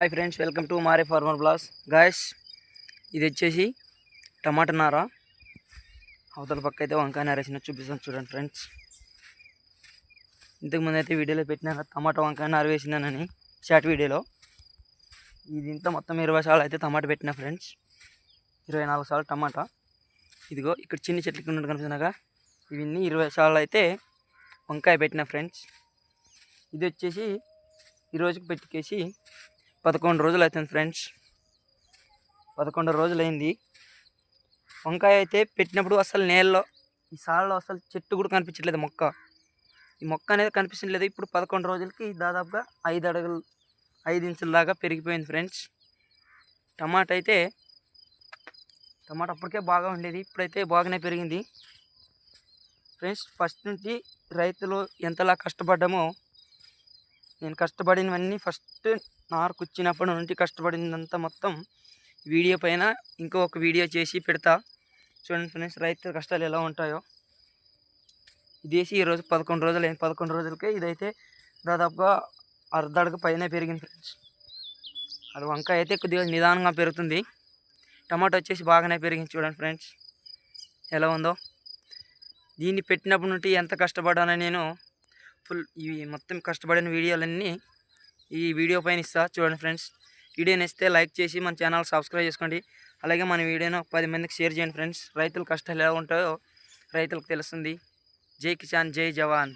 Hi friends welcome to మారే farmer బ్లాస్ guys ఇది వచ్చేసి టమాటా నార. అవతల పక్క అయితే వంకాయ నార వేసిన చూపిస్తాను చూడండి ఫ్రెండ్స్ ఇంతకుముందు అయితే వీడియోలో పెట్టినా టమాటా వంకాయ నార వేసినానని షార్ట్ వీడియోలో. ఇది ఇంత మొత్తం ఇరవై సార్లు అయితే టమాటా పెట్టిన ఫ్రెండ్స్ ఇరవై నాలుగు సార్లు టమాటా. ఇదిగో ఇక్కడ చిన్న చెట్లు ఉన్నట్టు కనిపిస్తున్నాగా ఇవన్నీ ఇరవై సార్లు అయితే వంకాయ పెట్టిన ఫ్రెండ్స్ ఇది వచ్చేసి ఈరోజుకి రోజుకి పెట్టికేసి పదకొండు రోజులు అవుతుంది ఫ్రెండ్స్. పదకొండు రోజులు అయింది వంకాయ అయితే పెట్టినప్పుడు అసలు నేలలో ఈ సాలలో అసలు చెట్టు కూడా కనిపించట్లేదు మొక్క. ఈ మొక్క అనేది కనిపించట్లేదు. ఇప్పుడు పదకొండు రోజులకి దాదాపుగా ఐదు అడుగులు ఐదు ఇంచుల దాకా పెరిగిపోయింది ఫ్రెండ్స్. టమాటా అయితే టమాటా అప్పటికే బాగా ఉండేది ఇప్పుడైతే బాగానే పెరిగింది. ఫ్రెండ్స్ ఫస్ట్ నుంచి రైతులు ఎంతలా కష్టపడ్డామో నేను కష్టపడినవన్నీ ఫస్ట్ నార్ వచ్చినప్పటి నుండి కష్టపడిందంతా మొత్తం వీడియో పైన ఇంకో ఒక వీడియో చేసి పెడతా. చూడండి ఫ్రెండ్స్ రైతు కష్టాలు ఎలా ఉంటాయో. ఇదేసి ఈరోజు పదకొండు రోజులు అయింది పదకొండు రోజులకే ఇదైతే దాదాపుగా అర్ధడుగు పైన పెరిగింది ఫ్రెండ్స్. అది వంకాయ అయితే కొద్దిగా నిదానంగా పెరుగుతుంది. టమాటో వచ్చేసి బాగానే పెరిగింది చూడండి ఫ్రెండ్స్. ఎలా ఉందో. దీన్ని పెట్టినప్పటి నుండి ఎంత కష్టపడానో నేను ఫుల్ ఇవి మొత్తం కష్టపడిన వీడియోలన్నీ ఈ వీడియో పైన ఇస్తా. చూడండి ఫ్రెండ్స్. వీడియో నచ్చితే లైక్ చేసి మన ఛానల్ సబ్స్క్రైబ్ చేసుకోండి. అలాగే మన వీడియోను ఒక పది మందికి షేర్ చేయండి ఫ్రెండ్స్. రైతుల కష్టాలు ఎలా ఉంటాయో రైతులకు తెలుస్తుంది. జై కిసాన్ జై జవాన్.